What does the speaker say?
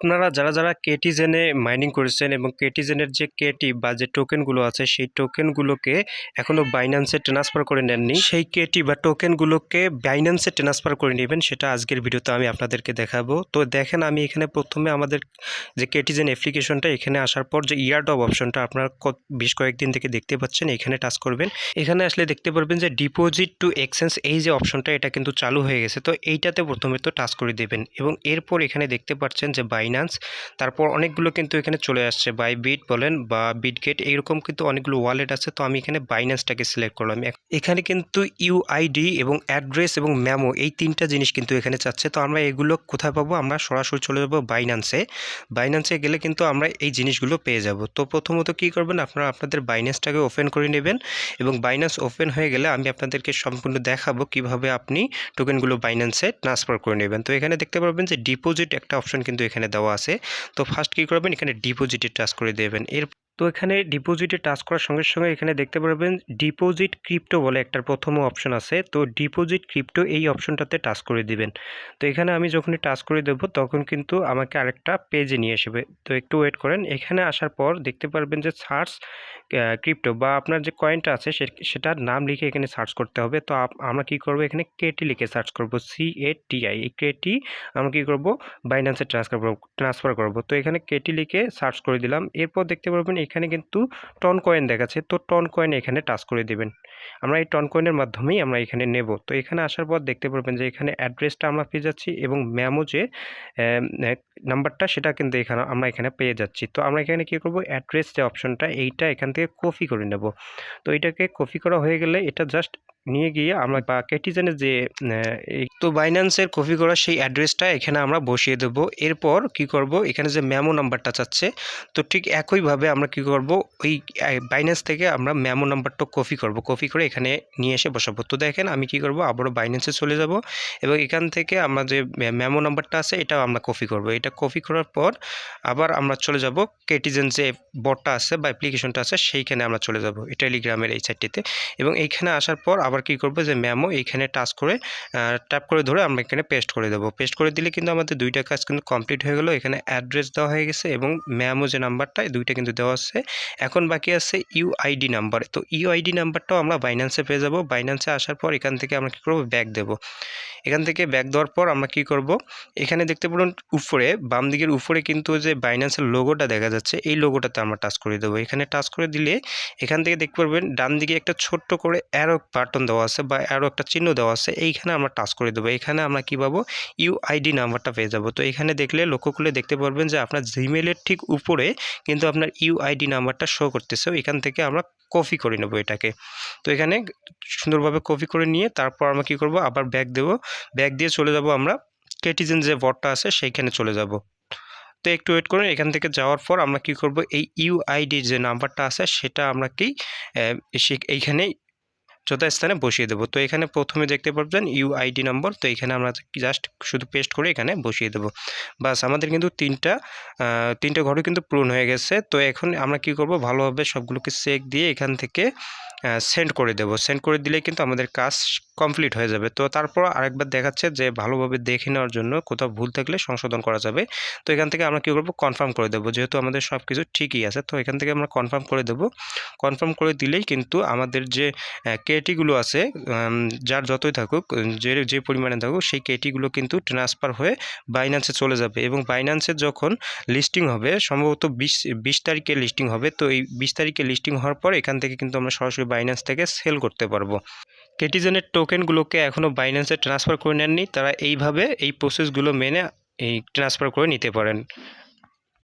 আপনারা যারা যারা কেটিজেনে মাইনিং করেছেন এবং কেটিজেনের যে কেটি বা যে টোকেনগুলো আছে, সেই টোকেনগুলোকে এখনও বাইন্যান্সে ট্রান্সফার করে নেননি। সেই কেটি বা টোকেনগুলোকে বাইন্যান্সে ট্রান্সফার করে নেবেন, সেটা আজকের ভিডিওতে আমি আপনাদেরকে দেখাবো। তো দেখেন, আমি এখানে প্রথমে আমাদের যে কেটিজেন অ্যাপ্লিকেশনটা এখানে আসার পর যে ইয়ারডব অপশনটা আপনারা বেশ কয়েকদিন থেকে দেখতে পাচ্ছেন, এখানে টাচ করবেন। এখানে আসলে দেখতে পারবেন যে ডিপোজিট টু এক্সচেঞ্জ এই যে অপশনটা এটা কিন্তু চালু হয়ে গেছে। তো এইটাতে প্রথমে তো টাচ করে দেবেন। এবং এরপর এখানে দেখতে পাচ্ছেন যে বাইন্যান্স তারপর অনেকগুলো কিন্তু এখানে চলে আসছে বাই বিট বলেন বা বিটগেট এইরকম কিন্তু অনেকগুলো ওয়ালেট আছে, তো আমি এখানে বাইন্যান্সটাকে সিলেক্ট করলাম। এখানে কিন্তু ইউআইডি এবং অ্যাড্রেস এবং ম্যামো এই তিনটা জিনিস কিন্তু এখানে চাচ্ছে, তো আমরা এগুলো কোথায় পাবো? আমরা সরাসরি চলে যাব বাইন্যান্সে বাইন্যান্সে গেলে কিন্তু আমরা এই জিনিসগুলো পেয়ে যাব। তো প্রথমত কি করবেন? আপনারা আপনাদের বাইন্যান্সটাকে ওপেন করে নেবেন এবং বাইন্যান্স ওপেন হয়ে গেলে আমি আপনাদেরকে সম্পূর্ণ দেখাবো কীভাবে আপনি টোকেনগুলো বাইন্যান্সে ট্রান্সফার করে নেবেন। তো এখানে দেখতে পারবেন যে ডিপোজিট একটা অপশন কিন্তু এখানে দেওয়া আছে। তো ফার্স্ট কী করবেন? এখানে ডিপোজিটে টাচ করে দেবেন। এর তো এখানে ডিপোজিটে টাচ করার সঙ্গে সঙ্গে এখানে দেখতে পারবেন ডিপোজিট ক্রিপ্টো বলে একটা প্রথম অপশন আছে। তো ডিপোজিট ক্রিপ্টো এই অপশনটাতে টাচ করে দিবেন। তো এখানে আমি যখনই টাচ করে দেবো, তখন কিন্তু আমাকে আরেকটা পেজে নিয়ে আসবে। তো একটু ওয়েট করেন। এখানে আসার পর দেখতে পারবেন যে সার্চ ক্রিপ্টো বা আপনার যে কয়েনটা আছে সেটার নাম লিখে এখানে সার্চ করতে হবে। তো আমরা কি করব এখানে কেটি লিখে সার্চ করব সি এ টি আই এই কেটি আমরা কি করব? বাইন্যান্সে ট্রান্সফার ট্রান্সফার করব তো এখানে কেটি লিখে সার্চ করে দিলাম। এরপর দেখতে পারবেন এখানে কিন্তু টন কয়েন দেখাচ্ছে। তো টন কয়েন এখানে টাচ করে দিবেন। আমরা এই টন কয়েনের মাধ্যমেই আমরা এখানে নেব। তো এখানে আসার পর দেখতে পারবেন যে এখানে অ্যাড্রেসটা আমরা পেয়ে যাচ্ছি এবং ম্যামো যে নাম্বারটা সেটা কিন্তু এখানে আমরা এখানে পেয়ে যাচ্ছি। তো আমরা এখানে কী করব? অ্যাড্রেস যে অপশনটা এইটা এখান থেকে কপি করে নেব। তো এটাকে কপি করা হয়ে গেলে এটা জাস্ট নিয়ে গিয়ে আমরা বা কেটিজেনের যে তো বাইন্যান্সের কপি করা সেই অ্যাড্রেসটা এখানে আমরা বসিয়ে দেব। এরপর কি করব? এখানে যে মেমো নাম্বারটা চাচ্ছে, তো ঠিক একইভাবে আমরা কি করব? ওই বাইন্যান্স থেকে আমরা মেমো নাম্বারটা কপি করব। কপি করে এখানে নিয়ে এসে বসাবো। তো দেখেন আমি কি করব? আবারও বাইন্যান্সে চলে যাব এবং এখান থেকে আমরা যে মেমো নাম্বারটা আছে এটাও আমরা কপি করব। এটা কপি করার পর আবার আমরা চলে যাব কেটিজেন যে বটটা আছে বা অ্যাপ্লিকেশনটা আছে সেইখানে আমরা চলে যাব। টেলিগ্রামের এই সাইটটিতে এবং এইখানে আসার পর আবার কি করব যে ম্যামও এইখানে টাচ করে ট্যাপ করে ধরে আমরা এখানে পেস্ট করে দেবো। পেস্ট করে দিলে কিন্তু আমাদের দুইটা কাজ কিন্তু কমপ্লিট হয়ে গেলো। এখানে অ্যাড্রেস দেওয়া হয়ে গেছে এবং ম্যামও যে নাম্বারটা দুইটা কিন্তু দেওয়া আছে। এখন বাকি আছে ইউআইডি নাম্বার তো ইউআইডি নাম্বারটাও আমরা বাইন্যান্সে পেয়ে যাব। বাইন্যান্সে আসার পর এখান থেকে আমরা কী করব? ব্যাক দেবো। এখান থেকে ব্যাক দেওয়ার পর আমরা কি করব? এখানে দেখতে পারুন উপরে বাম দিকের উপরে কিন্তু যে বাইন্যান্সের লোগোটা দেখা যাচ্ছে, এই লোগোটাতে আমরা টাচ করে দেবো। এখানে টাচ করে দিলে এখান থেকে দেখতে পারবেন ডান দিকে একটা ছোট্ট করে অ্যারো বাটন দেওয়া আছে বা অ্যারো একটা চিহ্ন দেওয়া আছে, এইখানে আমরা টাচ করে দেবো। এখানে আমরা কী পাবো? ইউআইডি নাম্বারটা পেয়ে যাব। তো এখানে দেখলে লক্ষ্য করলে দেখতে পারবেন যে আপনার জিমেলের ঠিক উপরে কিন্তু আপনার ইউআইডি নাম্বারটা শো করতেছে। এখান থেকে আমরা কপি করে নেব এটাকে। তো এখানে সুন্দরভাবে কপি করে নিয়ে তারপর আমরা কী করব? আবার ব্যাগ দেবো। ব্যাগ দিয়ে চলে যাব আমরা কেটিজেন যে বটটা আছে সেইখানে চলে যাব। তো একটু ওয়েট করুন, এখান থেকে যাওয়ার পর আমরা কি করব? এই ইউআইডি যে নাম্বারটা আছে সেটা আমরা কি এইখানে যথাস্থানে বসিয়ে দেবো। তো এখানে প্রথমে দেখতে পারবেন ইউআইডি নম্বর তো এখানে আমরা জাস্ট শুধু পেস্ট করে এখানে বসিয়ে দেবো। বাস, আমাদের কিন্তু তিনটা তিনটা ঘরে কিন্তু পূরণ হয়ে গেছে। তো এখন আমরা কি করব? ভালোভাবে সবগুলোকে চেক দিয়ে এখান থেকে সেন্ড করে দেবো। সেন্ড করে দিলে কিন্তু আমাদের কাজ কমপ্লিট হয়ে যাবে। তো তারপর আরেকবার দেখাচ্ছে যে ভালোভাবে দেখে নেওয়ার জন্য কোথাও ভুল থাকলে সংশোধন করা যাবে। তো এখান থেকে আমরা কী করব? কনফার্ম করে দেবো। যেহেতু আমাদের সব কিছু ঠিকই আছে, তো এখান থেকে আমরা কনফার্ম করে দেবো। কনফার্ম করে দিলেই কিন্তু আমাদের যে কেটিগুলো আছে যার যতই থাকুক, যে যে পরিমাণে থাকুক, সেই কেটিগুলো কিন্তু ট্রান্সফার হয়ে বাইন্যান্সে চলে যাবে। এবং বাইন্যান্সে যখন লিস্টিং হবে, সম্ভবত বিশ বিশ তারিখে লিস্টিং হবে। তো এই বিশ তারিখে লিস্টিং হওয়ার পর এখান থেকে কিন্তু আমরা সরাসরি বাইন্যান্স থেকে সেল করতে পারব। কেটিজেনের টোকেনগুলোকে এখনও বাইন্যান্সে ট্রান্সফার করে নেননি, তারা এইভাবে এই প্রসেসগুলো মেনে এই ট্রান্সফার করে নিতে পারেন।